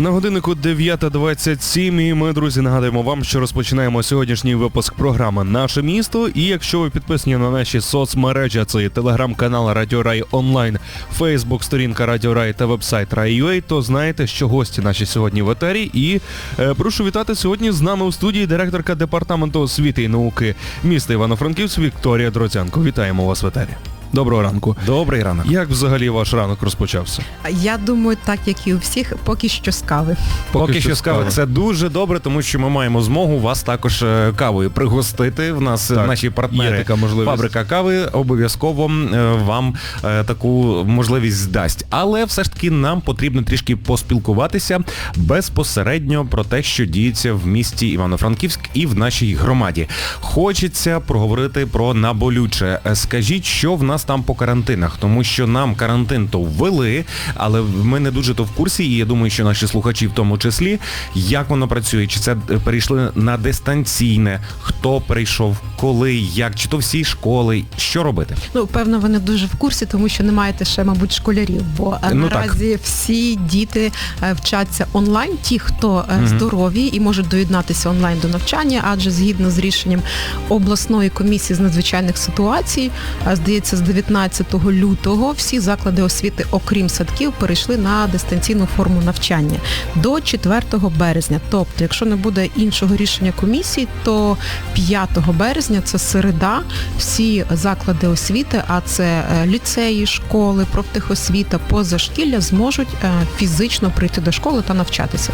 На годиннику 9.27 і ми, друзі, нагадуємо вам, що розпочинаємо сьогоднішній випуск програми Наше місто. І якщо ви підписані на наші соцмережі, це телеграм-канал Радіо Рай Онлайн, Фейсбук, сторінка Радіо Рай та вебсайт Рай.ua, то знаєте, що гості наші сьогодні в етері. І е, прошу вітати сьогодні з нами у студії директорка департаменту освіти і науки міста Івано-Франківськ Вікторія Дроцянко. Вітаємо вас в етері. Доброго ранку. Добрий ранок. Як взагалі ваш ранок розпочався? Я думаю, так як і у всіх, поки що з кави. Поки, що з кави. Це дуже добре, тому що ми маємо змогу вас також е, кавою пригостити. В нас Так, наші партнери є така можливість. фабрика кави обов'язково е, вам е, таку можливість дасть. Але все ж таки нам потрібно трішки поспілкуватися безпосередньо про те, що діється в місті Івано-Франківськ і в нашій громаді. Хочеться проговорити про наболюче. Скажіть, що в нас там по карантинах, тому що нам карантин то ввели, але ми не дуже то в курсі, і я думаю, що наші слухачі в тому числі, як воно працює, чи це перейшли на дистанційне, хто перейшов, коли, як, чи то всі школи, що робити? Ну, певно, ви не дуже в курсі, тому що не маєте ще, мабуть, школярів, бо е, Ну, так. наразі всі діти е, вчаться онлайн, ті, хто Мгм. здорові і можуть доєднатися онлайн до навчання, адже згідно з рішенням обласної комісії з надзвичайних ситуацій, здається, з 19 лютого всі заклади освіти, окрім садків, перейшли на дистанційну форму навчання до 4 березня. Тобто, якщо не буде іншого рішення комісії, то 5 березня це середа. Всі заклади освіти, а це е, ліцеї, школи, профтехосвіта, позашкілля зможуть е, фізично прийти до школи та навчатися.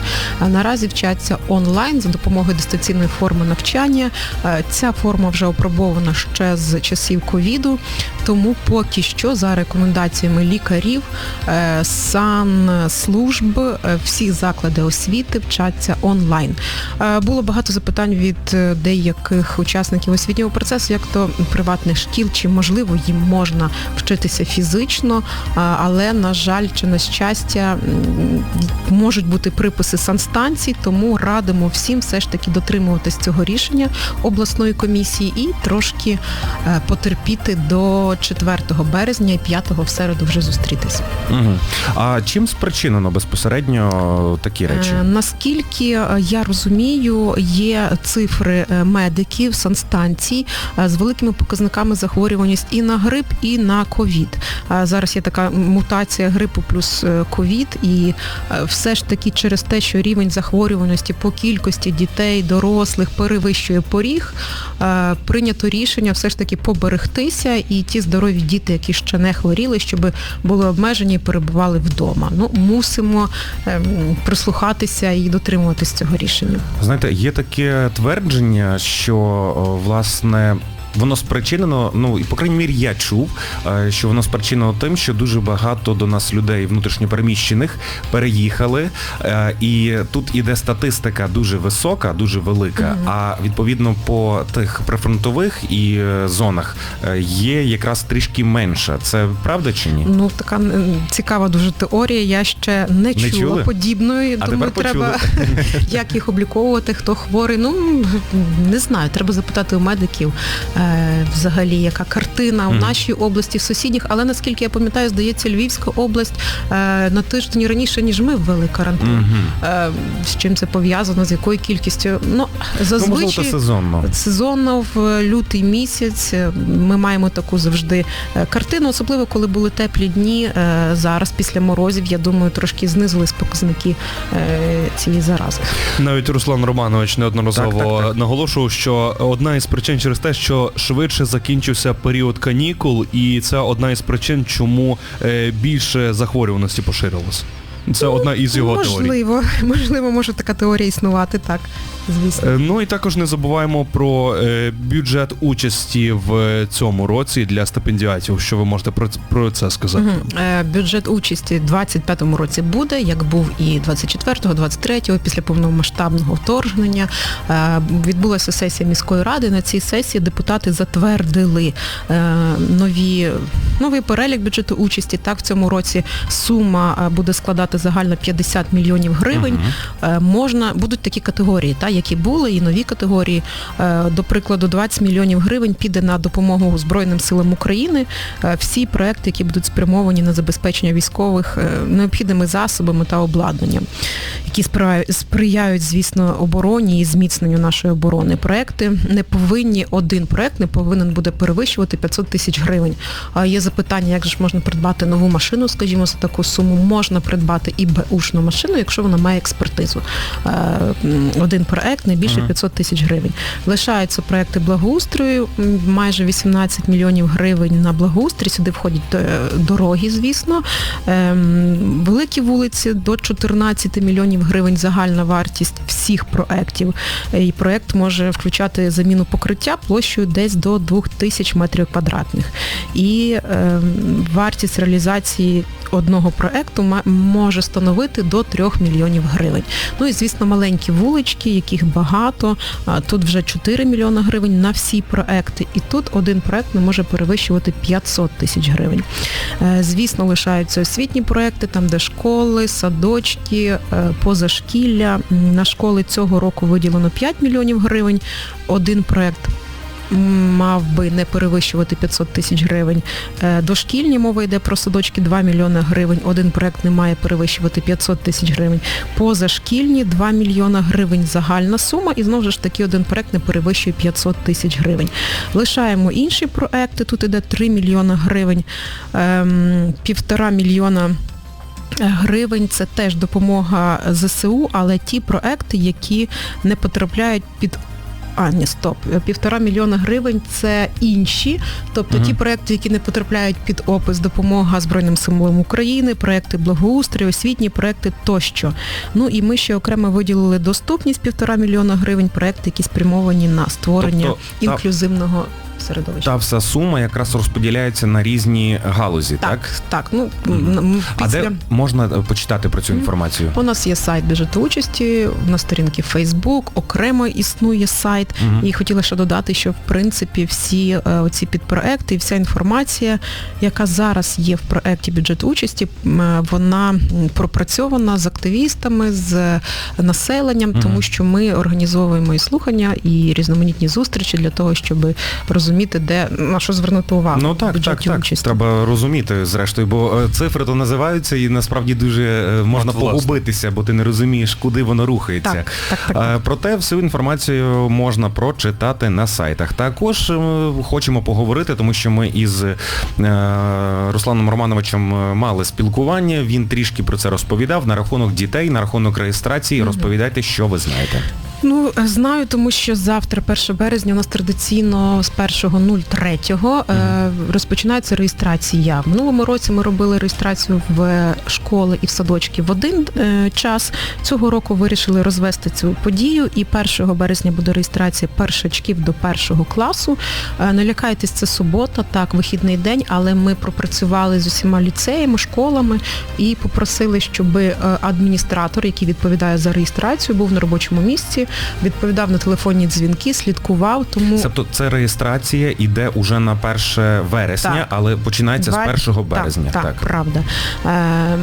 Наразі вчаться онлайн за допомогою дистанційної форми навчання. Е, Ця форма вже опробована ще з часів ковіду, тому поки що за рекомендаціями лікарів, е, санслужб, е, всі заклади освіти вчаться онлайн. Е, Було багато запитань від деяких учасників освітнього процесу, як то приватних шкіл, чи можливо їм можна вчитися фізично, але на жаль, чи на щастя можуть бути приписи санстанцій, тому радимо всім все ж таки дотримуватись цього рішення обласної комісії і трошки потерпіти до 4 березня і 5 в середу вже зустрітися. Угу. А чим спричинено безпосередньо такі речі? Е, Наскільки е, я розумію, є цифри е, медиків, санстанцій е, з великими показниками захворюваність і на грип, і на ковід. Е, Зараз є така мутація грипу плюс е, ковід, і е, все ж таки через те, що рівень захворюваності по кількості дітей, дорослих перевищує поріг, е, прийнято рішення все ж таки поберегтися і ті здорові діти, які ще не хворіли, щоб були обмежені і перебували вдома. Ну, мусимо ем, прислухатися і дотримуватись цього рішення. Знаєте, є таке твердження, що власне. Воно спричинено, ну і по крайній мірі я чув, е, що воно спричинено тим, що дуже багато до нас людей внутрішньопереміщених переїхали, е, і тут іде статистика дуже висока, дуже велика. Мгм. А відповідно по тих прифронтових і е, зонах є якраз трішки менша. Це правда чи ні? Ну така цікава дуже теорія. Я ще не, чула чули? подібної. А Думаю, треба як їх обліковувати, хто хворий. Ну не знаю, треба запитати у медиків е, взагалі, яка картина Мгм. нашій області, в сусідніх. Але наскільки я пам'ятаю, здається, Львівська область е, на тиждень раніше ніж ми ввели карантин. Е, з чим це пов'язано, з якою кількістю? Ну Ну, зазвичай. сезонно. Сезонно в лютий місяць е, ми маємо таку завжди е, картину, особливо коли були теплі дні. Е, Зараз після морозів, я думаю, трошки знизились показники е, цієї зарази. Навіть Руслан Романович неодноразово Так, так, так. наголошував, що одна із причин через те, що швидше закінчився період канікул, і це одна із причин, чому е, більше захворюваності поширилось. Це одна із його теорій. можливо, можливо, може така теорія існувати, так, звісно. Е, Ну і також не забуваємо про е, бюджет участі в цьому році для стипендіатів. Що ви можете про, це сказати? Е, Бюджет участі в 25-му році буде, як був і 24-го, 23-го, після повномасштабного вторгнення. Е, Відбулася сесія міської ради. На цій сесії депутати затвердили е, нові, новий перелік бюджету участі. Так, в цьому році сума е, буде складати загально 50 мільйонів гривень. Е, Можна, будуть такі категорії, та, які були, і нові категорії. Е, До прикладу, 20 мільйонів гривень піде на допомогу Збройним силам України. Е, Всі проекти, які будуть спрямовані на забезпечення військових е, необхідними засобами та обладнанням, які сприяють, звісно, обороні і зміцненню нашої оборони. Проекти не повинні, один проект не повинен буде перевищувати 500 тисяч гривень. Є запитання, як же ж можна придбати нову машину, скажімо, за таку суму. Можна придбати і беушну машину, якщо вона має експертизу. Один проект не більше 500 тисяч гривень. Лишаються проекти благоустрою, майже 18 мільйонів гривень на благоустрій. Сюди входять е, дороги, звісно. Ем, Великі вулиці до 14 мільйонів гривень загальна вартість всіх проєктів. Е, І проєкт може включати заміну покриття площею десь до 2000 метрів квадратних. І ем, вартість реалізації одного проєкту може становити до 3 мільйонів гривень. Ну і звісно, маленькі вулички, яких багато. Тут вже 4 мільйони гривень на всі проекти. І тут один проект не може перевищувати 500 тисяч гривень. Е, Звісно, лишаються освітні проекти, там де школи, садочки, е, позашкілля. На школи цього року виділено 5 мільйонів гривень. Один проект мав би не перевищувати 500 тисяч гривень. Е, Дошкільні мова йде про садочки 2 мільйони гривень. Один проект не має перевищувати 500 тисяч гривень. Позашкільні 2 мільйона гривень загальна сума. І знову ж таки один проект не перевищує 500 тисяч гривень. Лишаємо інші проекти. Тут іде 3 мільйона гривень, ем, півтора мільйона гривень це теж допомога ЗСУ, але ті проекти, які не потрапляють під а, ні, стоп. Півтора мільйона гривень це інші, тобто ті проекти, які не потрапляють під опис допомога Збройним силам України, проекти благоустрою, освітні проекти тощо. Ну і ми ще окремо виділили доступність півтора мільйона гривень, проекти, які спрямовані на створення Тобто інклюзивного середовища. Та вся сума якраз розподіляється на різні галузі, так? так, так. Ну м, А після... де можна е, почитати про цю інформацію? У нас є сайт бюджету участі, на сторінки Facebook, окремо існує сайт. Мгм. І хотіла ще додати, що в принципі всі е, оці підпроекти і вся інформація, яка зараз є в проекті бюджет участі, е, вона пропрацьована з активістами, з населенням, Мгм. тому що ми організовуємо і слухання, і різноманітні зустрічі для того, щоб розуміти, де на що звернути увагу Ну так, так, так. участі. Треба розуміти, зрештою, бо е, цифри то називаються і насправді дуже е, можна От, погубитися, бо ти не розумієш, куди воно рухається. Так, так, так. Е, Проте всю інформацію можна прочитати на сайтах. Також хочемо поговорити, тому що ми із Русланом Романовичем мали спілкування. Він трішки про це розповідав на рахунок дітей, на рахунок реєстрації. Розповідайте, що ви знаєте. Ну, знаю, тому що завтра, 1 березня, у нас традиційно з 1.03 е, розпочинається реєстрація. В минулому році ми робили реєстрацію в школи і в садочки в один е, час. Цього року вирішили розвести цю подію, і 1 березня буде реєстрація першачків до першого класу. Е, не лякайтесь, це субота, так, вихідний день, але ми пропрацювали з усіма ліцеями, школами і попросили, щоб е, адміністратор, який відповідає за реєстрацію, був на робочому місці, відповідав на телефонні дзвінки, слідкував. Тому Тобто це реєстрація іде уже на 1 вересня, Так. але починається Два- з 1 березня. Так, так, правда. Е,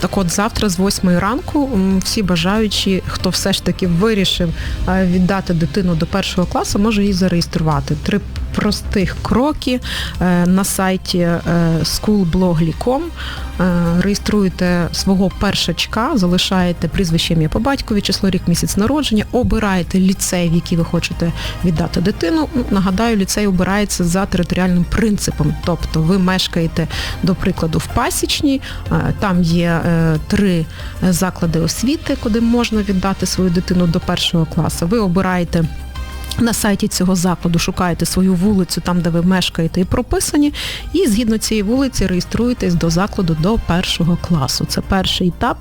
так от завтра з 8 ранку всі бажаючі, хто все ж таки вирішив е, віддати дитину до першого класу, може її зареєструвати. Три простих кроки е, на сайті е, schoolblogly.com е, реєструєте свого першачка, залишаєте прізвище ім'я по батькові, число рік місяць народження, обираєте ліцей, в який ви хочете віддати дитину. Ну, Нагадаю, ліцей обирається за територіальним принципом. Тобто ви мешкаєте, до прикладу, в Пасічній, там є три заклади освіти, куди можна віддати свою дитину до першого класу. Ви обираєте на сайті цього закладу шукаєте свою вулицю, там, де ви мешкаєте і прописані, і згідно цієї вулиці реєструєтесь до закладу до першого класу. Це перший етап.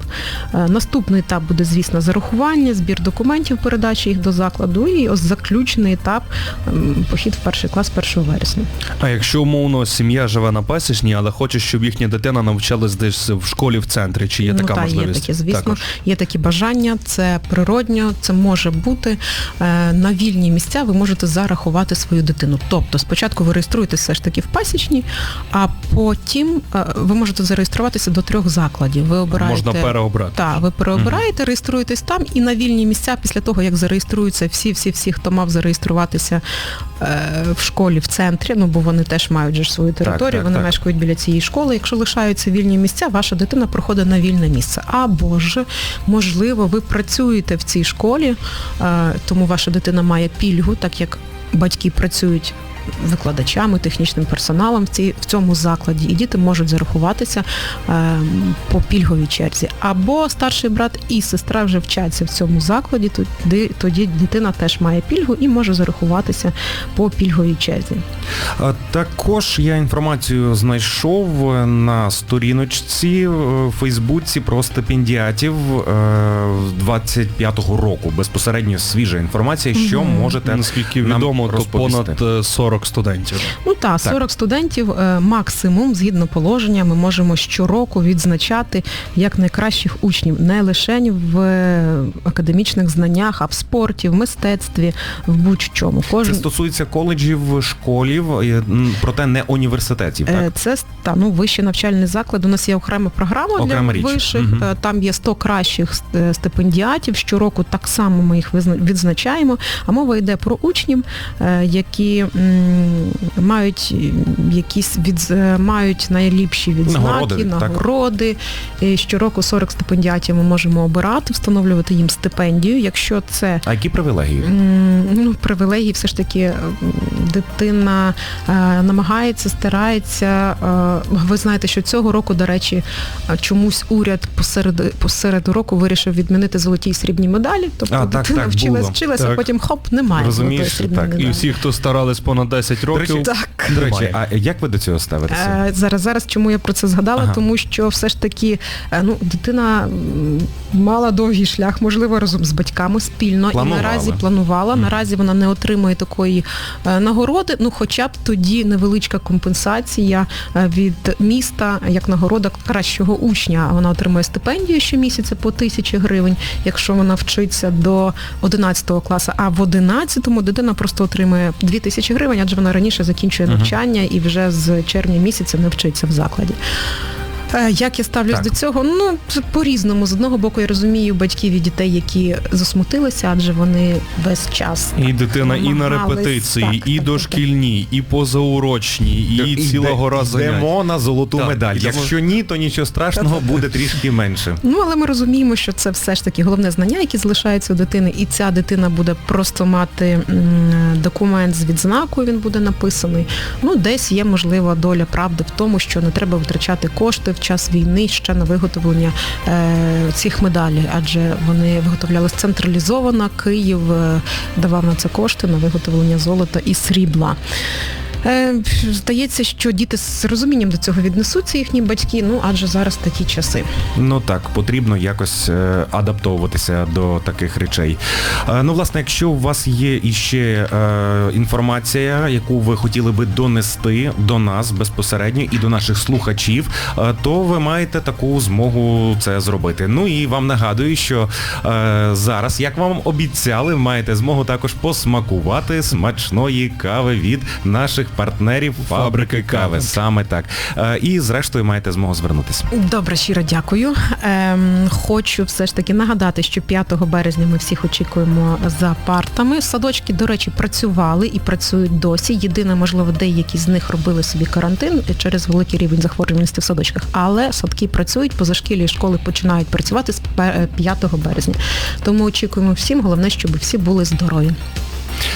Е, Наступний етап буде, звісно, зарахування, збір документів, передача їх до закладу, і ось заключений етап ем, похід в перший клас 1 вересня. А якщо умовно сім'я живе на пасічній, але хоче, щоб їхня дитина навчалась десь в школі в центрі, чи є ну, така та, можливість? Є таке, звісно, Також. є такі бажання, це природньо, це може бути е, на вільній місця ви можете зарахувати свою дитину. Тобто спочатку ви реєструєтесь все ж таки в пасічній, а потім е, ви можете зареєструватися до трьох закладів. Ви обираєте Можна переобрати. Так, ви переобираєте, реєструєтесь там і на вільні місця після того, як зареєструються всі, всі, всі, хто мав зареєструватися е, в школі в центрі, ну бо вони теж мають же свою територію, так, вони так. мешкають біля цієї школи. Якщо лишаються вільні місця, ваша дитина проходить на вільне місце. Або ж, можливо, ви працюєте в цій школі, е, тому ваша дитина має пільгу, так як батьки працюють викладачами, технічним персоналом в, цій, в цьому закладі, і діти можуть зарахуватися е, по пільговій черзі. Або старший брат і сестра вже вчаться в цьому закладі, тоді, тоді дитина теж має пільгу і може зарахуватися по пільговій черзі. Також я інформацію знайшов на сторіночці в Фейсбуці про стипендіатів е, 25-го року. Безпосередньо свіжа інформація, що можете Наскільки нам відомо, то понад е, 40 студентів. Ну так, 40 студентів е, максимум, згідно положення, ми можемо щороку відзначати як найкращих учнів, не лише в е, академічних знаннях, а в спорті, в мистецтві, в будь-чому. Це стосується коледжів, школів, проте не університетів, Е, так? Це та, ну, вищий навчальний заклад. У нас є окрема програма Окрема для річ. вищих. Е, Там є 100 кращих стипендіатів. Щороку так само ми їх відзначаємо. А мова йде про учнів, які мають якісь від, мають найліпші відзнаки, Нагороди, нагороди. І щороку 40 стипендіатів ми можемо обирати, встановлювати їм стипендію. Якщо це А які привілегії? Ну, привілегії все ж таки дитина е, намагається, старається. Е, ви знаєте, що цього року, до речі, е, чомусь уряд посеред, посеред року вирішив відмінити золоті і срібні медалі. Тобто А, дитина так, вчилась, було. вчилась, Так. а потім хоп, немає Розумієш, так. медалі. І всі, хто старались понад 10 До речі, років, Так. До речі, а як ви до цього ставитеся? Е, Зараз, зараз чому я про це згадала? Ага. Тому що все ж таки е, ну, дитина мала довгий шлях, можливо, разом з батьками спільно Планувала. і наразі планувала. Мгм. Наразі вона не отримує такої е, нагороди. Ну, хоча б тоді невеличка компенсація від міста як нагорода кращого учня. Вона отримує стипендію щомісяця по тисячі гривень, якщо вона вчиться до 11 класу. А в 11-му дитина просто отримує 2 тисячі гривень, адже вона раніше закінчує навчання і вже з червня місяця не вчиться в закладі. Е, Як я ставлюсь Так. до цього? Ну, по-різному. З одного боку, я розумію батьків і дітей, які засмутилися, адже вони весь час. І дитина і на репетиції, так, і так, так, дошкільні, і позаурочні, і ціла гора занять. Йдемо на золоту Так, медаль. йдемо. Якщо ні, то нічого страшного, буде трішки менше. Ну, але ми розуміємо, що це все ж таки головне знання, які залишаються у дитини, і ця дитина буде просто мати документ з відзнакою, він буде написаний. Ну, десь є можлива доля правди в тому, що не треба витрачати кошти в час війни ще на виготовлення е, цих медалей, адже вони виготовлялись централізовано. Київ е, давав на це кошти на виготовлення золота і срібла. Е, Здається, що діти з розумінням до цього віднесуться їхні батьки, ну адже зараз такі часи. Ну так, потрібно якось е, адаптовуватися до таких речей. Е, ну, власне, якщо у вас є іще інформація, яку ви хотіли би донести до нас безпосередньо і до наших слухачів, то ви маєте таку змогу це зробити. Ну і вам нагадую, що зараз, як вам обіцяли, маєте змогу також посмакувати смачної кави від наших партнерів фабрики кави. Саме так. Е, і зрештою маєте змогу звернутися. Добре, щиро дякую. Ем, хочу все ж таки нагадати, що 5 березня ми всіх очікуємо за партами. Садочки, до речі, працювали і працюють досі. Єдине, можливо, деякі з них робили собі карантин через великий рівень захворюваності в садочках. Але садки працюють, позашкілі школи починають працювати з 5 березня. Тому очікуємо всім. Головне, щоб всі були здорові.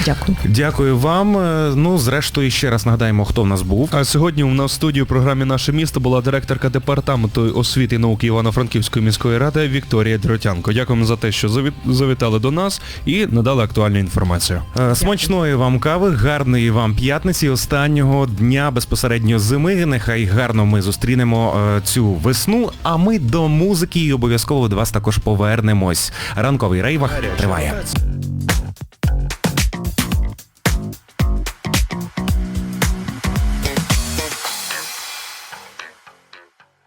Дякую. Дякую вам. Е, Ну, зрештою, ще раз нагадаємо, хто в нас був. А сьогодні у нас в студії в програмі Наше місто була директорка департаменту освіти і науки Івано-Франківської міської ради Вікторія Дротянко. Дякуємо за те, що завітали до нас і надали актуальну інформацію. Е, Смачної вам кави, гарної вам п'ятниці, останнього дня безпосередньо зими. Нехай гарно ми зустрінемо е, цю весну, а ми до музики і обов'язково до вас також повернемось. Ранковий рейвах триває.